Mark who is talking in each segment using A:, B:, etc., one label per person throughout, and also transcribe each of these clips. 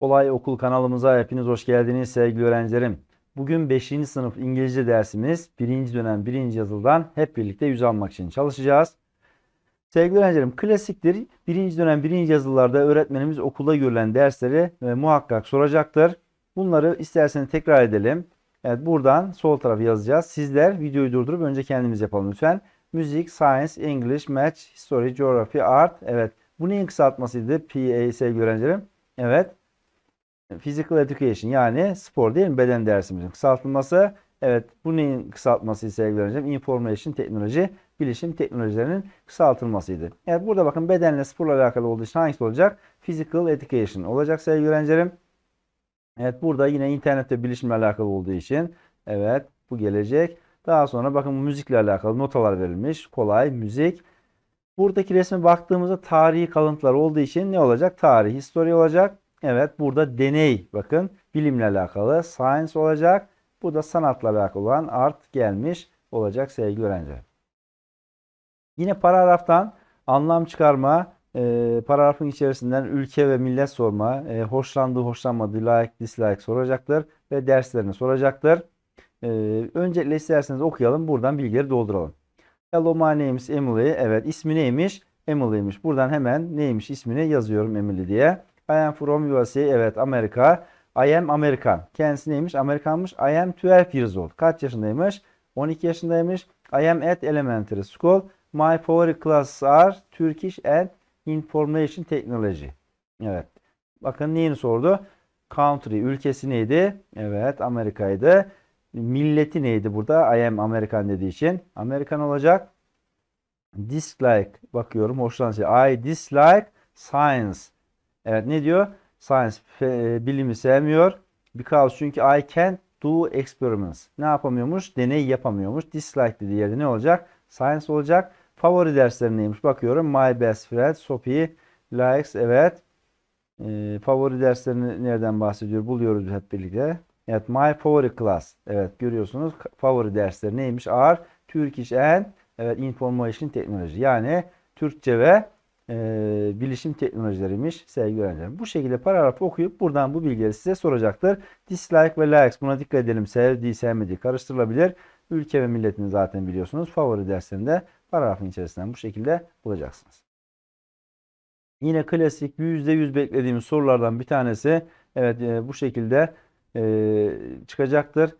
A: Kolay Okul kanalımıza hepiniz hoş geldiniz sevgili öğrencilerim. Bugün 5. sınıf İngilizce dersimiz 1. dönem 1. yazıldan hep birlikte yüz almak için çalışacağız. Sevgili öğrencilerim klasiktir. 1. dönem 1. yazılılarda öğretmenimiz okulda görülen dersleri e, muhakkak soracaktır. Bunları isterseniz tekrar edelim. Evet buradan sol tarafı yazacağız. Sizler videoyu durdurup önce kendimiz yapalım lütfen. Müzik, Science, English, Math, History, Geography, Art. Evet. Bu neyin kısaltmasıydı? PA sevgili öğrencilerim. Evet. Physical Education yani spor değil mi? Beden dersimizin kısaltılması. Evet bu neyin kısaltması sevgili öğrencim? Information teknoloji, bilişim teknolojilerinin kısaltılmasıydı. Evet burada bakın bedenle sporla alakalı olduğu için hangisi olacak? Physical Education olacak sevgili öğrencilerim. Evet burada yine internette bilişimle alakalı olduğu için evet bu gelecek. Daha sonra bakın bu müzikle alakalı notalar verilmiş. Kolay, müzik. Buradaki resme baktığımızda tarihi kalıntılar olduğu için ne olacak? Tarih, history olacak. Evet burada deney bakın bilimle alakalı science olacak. Bu da sanatla alakalı olan art gelmiş olacak sevgili öğrenciler. Yine paragraftan anlam çıkarma, e, paragrafın içerisinden ülke ve millet sorma, e, hoşlandığı hoşlanmadığı like dislike soracaktır ve derslerini soracaktır. E, öncelikle isterseniz okuyalım buradan bilgileri dolduralım. Hello my name is Emily. Evet ismi neymiş? Emily'miş. Buradan hemen neymiş ismini yazıyorum Emily diye. I am from USA. Evet Amerika. I am American. Kendisi neymiş? Amerikanmış. I am 12 years old. Kaç yaşındaymış? 12 yaşındaymış. I am at elementary school. My favorite classes are Turkish and Information Technology. Evet. Bakın neyini sordu? Country. Ülkesi neydi? Evet Amerika'ydı. Milleti neydi burada? I am American dediği için. Amerikan olacak. Dislike. Bakıyorum hoşlanan I dislike science. Evet ne diyor? Science e, bilimi sevmiyor. Because çünkü I can't do experiments. Ne yapamıyormuş? Deney yapamıyormuş. Dislike dediği yerde ne olacak? Science olacak. Favori dersleri neymiş? Bakıyorum. My best friend Sophie likes. Evet. E, favori derslerini nereden bahsediyor? Buluyoruz hep birlikte. Evet. My favorite class. Evet görüyorsunuz. Favori dersleri neymiş? Are Turkish and evet, Information Technology. Yani Türkçe ve e, bilişim teknolojileriymiş sevgili öğrencilerim. Bu şekilde paragrafı okuyup buradan bu bilgileri size soracaktır. Dislike ve likes buna dikkat edelim. Sevdiği sevmediği karıştırılabilir. Ülke ve milletini zaten biliyorsunuz. Favori derslerinde paragrafın içerisinden bu şekilde bulacaksınız. Yine klasik %100 beklediğimiz sorulardan bir tanesi evet e, bu şekilde e, çıkacaktır.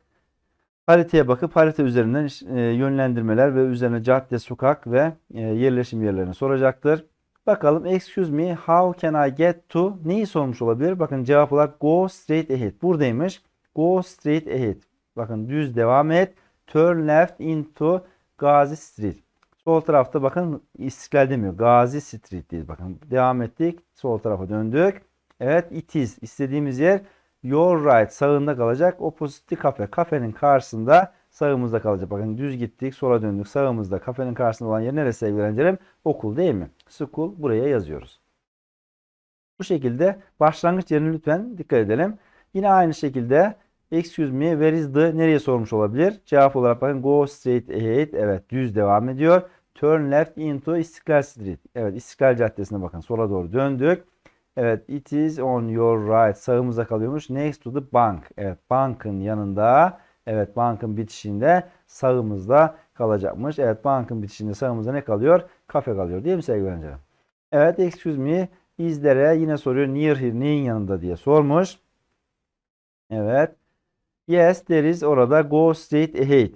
A: Haritaya bakıp harita üzerinden e, yönlendirmeler ve üzerine cadde, sokak ve e, yerleşim yerlerini soracaktır. Bakalım excuse me how can I get to neyi sormuş olabilir? Bakın cevap olarak go straight ahead. Buradaymış. Go straight ahead. Bakın düz devam et. Turn left into Gazi Street. Sol tarafta bakın İstiklal demiyor. Gazi Street değil. Bakın devam ettik. Sol tarafa döndük. Evet it is. istediğimiz yer your right sağında kalacak. Opposite kafe. Kafenin karşısında sağımızda kalacak. Bakın düz gittik sola döndük sağımızda kafenin karşısında olan yer neresi sevgili öğrencilerim? Okul değil mi? School buraya yazıyoruz. Bu şekilde başlangıç yerini lütfen dikkat edelim. Yine aynı şekilde excuse me where is the nereye sormuş olabilir? Cevap olarak bakın go straight ahead. Evet düz devam ediyor. Turn left into İstiklal Street. Evet İstiklal Caddesi'ne bakın sola doğru döndük. Evet it is on your right sağımızda kalıyormuş. Next to the bank. Evet bankın yanında. Evet bankın bitişinde sağımızda kalacakmış. Evet bankın bitişinde sağımızda ne kalıyor? Kafe kalıyor değil mi sevgili öğrencilerim? Evet excuse me izlere yine soruyor near here neyin yanında diye sormuş. Evet. Yes there is orada go straight ahead.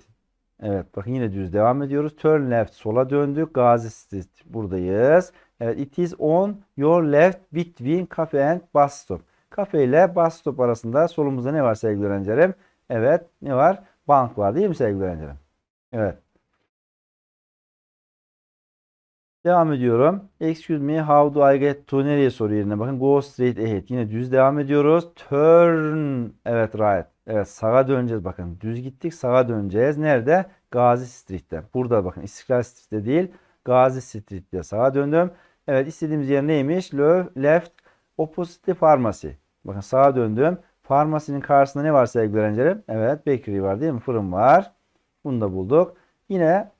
A: Evet bakın yine düz devam ediyoruz. Turn left sola döndük. Gazi Street buradayız. Evet it is on your left between cafe and bus stop. Kafe ile bus stop arasında solumuzda ne var sevgili öğrencilerim? Evet ne var? Bank var değil mi sevgili öğrencilerim? Evet. Devam ediyorum. Excuse me, how do I get to nereye soru yerine bakın. Go straight ahead. Yine düz devam ediyoruz. Turn. Evet right. Evet sağa döneceğiz bakın. Düz gittik sağa döneceğiz. Nerede? Gazi Street'te. Burada bakın İstiklal Street'te değil. Gazi Street'te sağa döndüm. Evet istediğimiz yer neymiş? Left opposite pharmacy. Bakın sağa döndüm. Farmasinin karşısında ne var sevgili öğrencilerim? Evet bakery var değil mi? Fırın var. Bunu da bulduk. Yine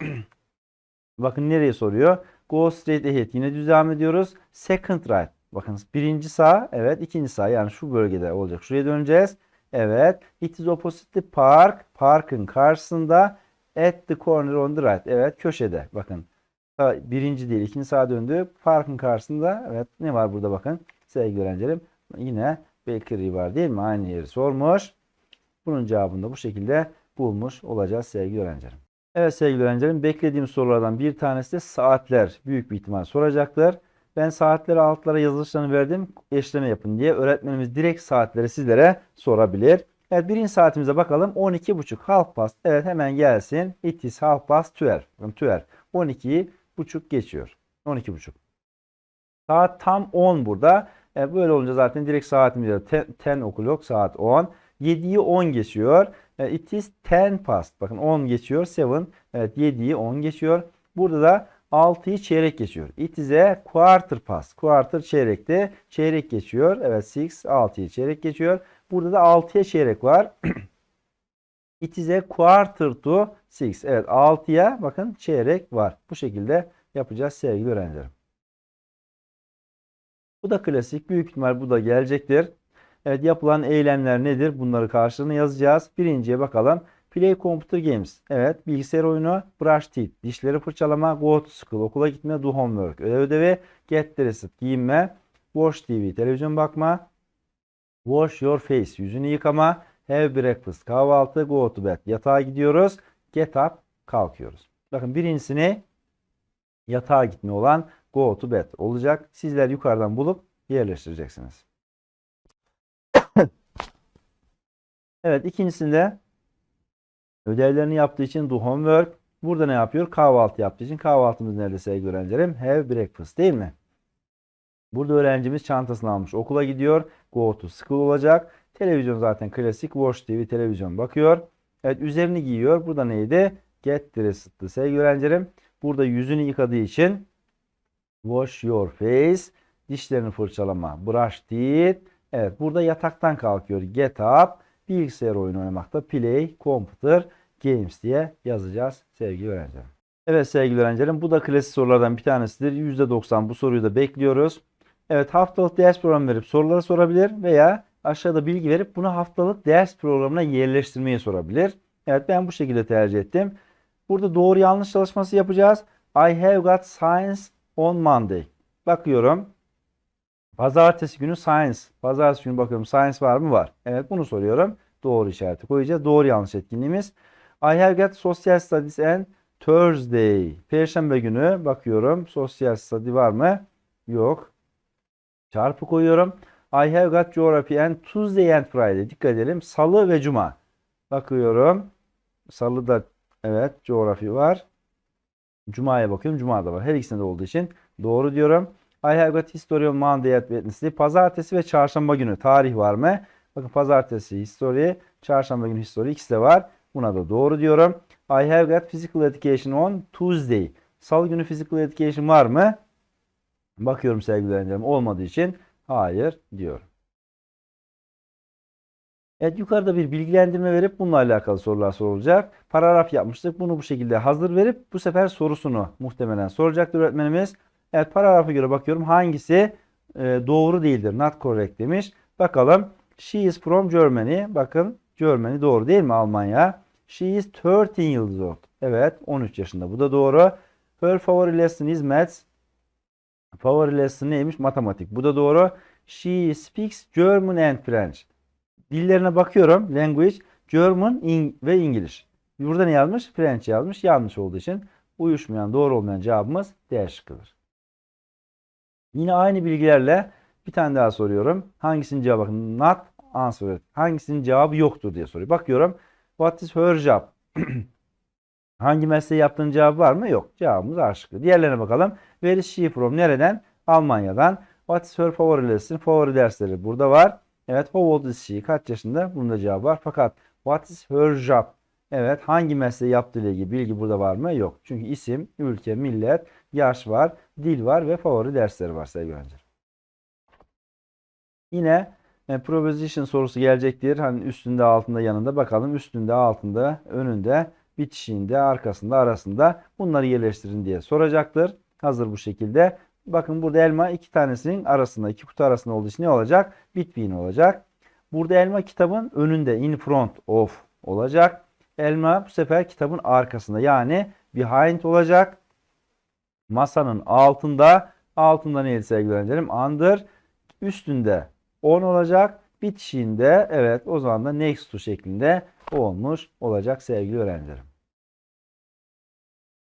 A: bakın nereye soruyor? Go straight ahead. Yine düz devam ediyoruz. Second right. Bakın birinci sağ. Evet. ikinci sağ. Yani şu bölgede olacak. Şuraya döneceğiz. Evet. It is opposite the park. Parkın karşısında. At the corner on the right. Evet. Köşede. Bakın. Birinci değil. ikinci sağa döndü. Parkın karşısında. Evet. Ne var burada bakın. Sevgili öğrencilerim. Yine bakery var değil mi? Aynı yeri sormuş. Bunun cevabını da bu şekilde bulmuş olacağız sevgili öğrencilerim. Evet sevgili öğrencilerim beklediğim sorulardan bir tanesi de saatler büyük bir ihtimal soracaktır. Ben saatleri altlara yazılışlarını verdim eşleme yapın diye öğretmenimiz direkt saatleri sizlere sorabilir. Evet birinci saatimize bakalım 12.30 half past evet hemen gelsin it is half past 12 12 12 buçuk geçiyor 12.30 saat tam 10 burada e, böyle olunca zaten direkt saatimiz 10 o'clock saat 10 7'yi 10 geçiyor. E, It is 10 past. Bakın 10 geçiyor. 7. Evet 7'yi 10 geçiyor. Burada da 6'yı çeyrek geçiyor. It is a quarter past. Quarter çeyrekte. Çeyrek geçiyor. Evet 6 6'yı çeyrek geçiyor. Burada da 6'ya çeyrek var. It is a quarter to 6. Evet 6'ya bakın çeyrek var. Bu şekilde yapacağız sevgili öğrencilerim. Bu da klasik. Büyük ihtimal bu da gelecektir. Evet yapılan eylemler nedir? Bunları karşılığını yazacağız. Birinciye bakalım. Play computer games. Evet bilgisayar oyunu. Brush teeth. Dişleri fırçalama. Go to school. Okula gitme. Do homework. Ödev ödevi. Get dressed. Giyinme. Watch TV. Televizyon bakma. Wash your face. Yüzünü yıkama. Have breakfast. Kahvaltı. Go to bed. Yatağa gidiyoruz. Get up. Kalkıyoruz. Bakın birincisini yatağa gitme olan go to bed olacak. Sizler yukarıdan bulup yerleştireceksiniz. Evet ikincisinde ödevlerini yaptığı için do homework. Burada ne yapıyor? Kahvaltı yaptığı için. Kahvaltımız nerede sevgili öğrencilerim? Have breakfast değil mi? Burada öğrencimiz çantasını almış. Okula gidiyor. Go to school olacak. Televizyon zaten klasik. Watch TV televizyon bakıyor. Evet üzerini giyiyor. Burada neydi? Get dressed'tı sevgili öğrencilerim. Burada yüzünü yıkadığı için wash your face. Dişlerini fırçalama. Brush teeth. Evet burada yataktan kalkıyor. Get up bilgisayar oyunu oynamakta play, computer, games diye yazacağız sevgili öğrencilerim. Evet sevgili öğrencilerim bu da klasik sorulardan bir tanesidir. %90 bu soruyu da bekliyoruz. Evet haftalık ders programı verip soruları sorabilir veya aşağıda bilgi verip bunu haftalık ders programına yerleştirmeyi sorabilir. Evet ben bu şekilde tercih ettim. Burada doğru yanlış çalışması yapacağız. I have got science on Monday. Bakıyorum. Pazartesi günü science. Pazartesi günü bakıyorum science var mı? Var. Evet bunu soruyorum. Doğru işareti koyacağız. Doğru yanlış etkinliğimiz. I have got social studies and Thursday. Perşembe günü bakıyorum. Social study var mı? Yok. Çarpı koyuyorum. I have got geography and Tuesday and Friday. Dikkat edelim. Salı ve Cuma. Bakıyorum. Salı da evet coğrafi var. Cuma'ya bakıyorum. Cuma da var. Her ikisinde de olduğu için doğru diyorum. I have got history on Monday at Wednesday. Pazartesi ve çarşamba günü tarih var mı? Bakın pazartesi history, çarşamba günü history ikisi de var. Buna da doğru diyorum. I have got physical education on Tuesday. Salı günü physical education var mı? Bakıyorum sevgili öğrencilerim olmadığı için hayır diyorum. Evet yukarıda bir bilgilendirme verip bununla alakalı sorular sorulacak. Paragraf yapmıştık. Bunu bu şekilde hazır verip bu sefer sorusunu muhtemelen soracaktır öğretmenimiz. Evet paragrafa göre bakıyorum hangisi e, doğru değildir. Not correct demiş. Bakalım. She is from Germany. Bakın Germany doğru değil mi Almanya? She is 13 years old. Evet 13 yaşında. Bu da doğru. Her favorite lesson is maths. Favori lesson neymiş? Matematik. Bu da doğru. She speaks German and French. Dillerine bakıyorum. Language, German ve İngiliz. Burada ne yazmış? French yazmış. Yanlış olduğu için uyuşmayan, doğru olmayan cevabımız D şıkkıdır. Yine aynı bilgilerle bir tane daha soruyorum. Hangisinin cevabı bakın not answered. Hangisinin cevabı yoktur diye soruyor. Bakıyorum. What is her job? Hangi mesleği yaptığın cevabı var mı? Yok. Cevabımız A şıkkı. Diğerlerine bakalım. Where is from? Nereden? Almanya'dan. What is her favori lesson? Favori dersleri burada var. Evet. How old is she? Kaç yaşında? Bunun da cevabı var. Fakat what is her job? Evet. Hangi mesleği yaptığı ile ilgili bilgi burada var mı? Yok. Çünkü isim, ülke, millet, yaş var, dil var ve favori dersleri var sevgili öğrenciler. Yine e, proposition sorusu gelecektir. Hani üstünde, altında, yanında bakalım. Üstünde, altında, önünde, bitişiğinde, arkasında, arasında bunları yerleştirin diye soracaktır. Hazır bu şekilde. Bakın burada elma iki tanesinin arasında, iki kutu arasında olduğu için ne olacak? Between olacak. Burada elma kitabın önünde, in front of olacak. Elma bu sefer kitabın arkasında yani behind olacak. Masanın altında, altında neydi sevgili öğrencilerim? Under. Üstünde on olacak. Bitişiğinde evet o zaman da next to şeklinde olmuş olacak sevgili öğrencilerim.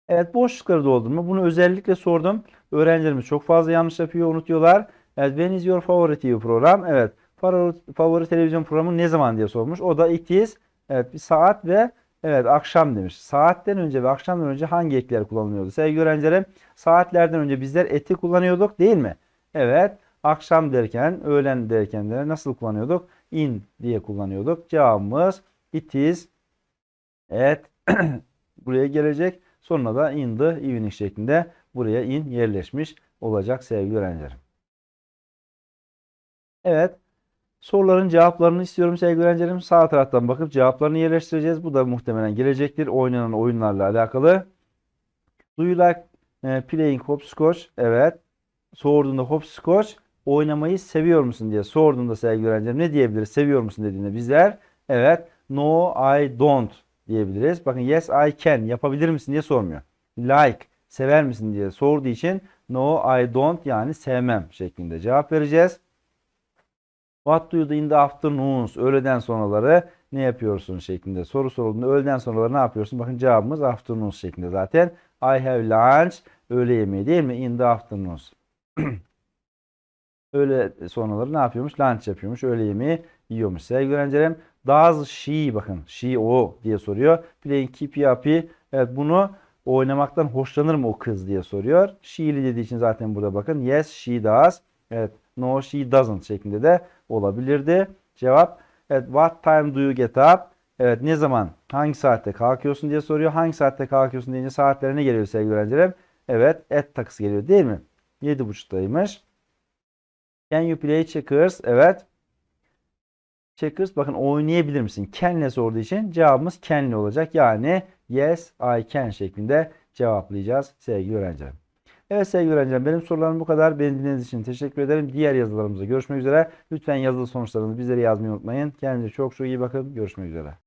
A: Evet boşlukları doldurma. Bunu özellikle sordum. Öğrencilerimiz çok fazla yanlış yapıyor, unutuyorlar. Evet, when is your favorite TV program? Evet, favori, favori televizyon programı ne zaman diye sormuş. O da it is. Evet, bir saat ve evet akşam demiş. Saatten önce ve akşamdan önce hangi ekler kullanılıyordu? Sevgili öğrencilerim, saatlerden önce bizler eti kullanıyorduk değil mi? Evet, akşam derken, öğlen derken de nasıl kullanıyorduk? In diye kullanıyorduk. Cevabımız it is. Evet, buraya gelecek. Sonra da in the evening şeklinde buraya in yerleşmiş olacak sevgili öğrencilerim. Evet. Soruların cevaplarını istiyorum sevgili öğrencilerim. Sağ taraftan bakıp cevaplarını yerleştireceğiz. Bu da muhtemelen gelecektir. Oynanan oyunlarla alakalı. Do you like e, playing hopscotch? Evet. Sorduğunda hopscotch oynamayı seviyor musun diye sorduğunda sevgili öğrencilerim ne diyebiliriz? Seviyor musun dediğinde bizler evet no I don't diyebiliriz. Bakın yes I can yapabilir misin diye sormuyor. Like sever misin diye sorduğu için no I don't yani sevmem şeklinde cevap vereceğiz. What do you do in the afternoons? Öğleden sonraları ne yapıyorsun şeklinde soru sorulduğunda öğleden sonraları ne yapıyorsun? Bakın cevabımız afternoons şeklinde zaten. I have lunch öğle yemeği değil mi? In the afternoons. öğle sonraları ne yapıyormuş? Lunch yapıyormuş. Öğle yemeği yiyormuş. Sevgili öğrencilerim does she bakın she o diye soruyor. Playing keep yapı. Evet bunu oynamaktan hoşlanır mı o kız diye soruyor. She'li dediği için zaten burada bakın. Yes she does. Evet no she doesn't şeklinde de olabilirdi. Cevap evet what time do you get up? Evet ne zaman hangi saatte kalkıyorsun diye soruyor. Hangi saatte kalkıyorsun deyince saatlerine geliyor sevgili öğrencilerim. Evet at takısı geliyor değil mi? 7.30'daymış. Can you play checkers? Evet. Checkers bakın oynayabilir misin? Can'le sorduğu için cevabımız can'le olacak. Yani yes I can şeklinde cevaplayacağız sevgili öğrencilerim. Evet sevgili öğrencilerim benim sorularım bu kadar. Beni dinlediğiniz için teşekkür ederim. Diğer yazılarımızda görüşmek üzere. Lütfen yazılı sonuçlarınızı bizlere yazmayı unutmayın. Kendinize çok çok iyi bakın. Görüşmek üzere.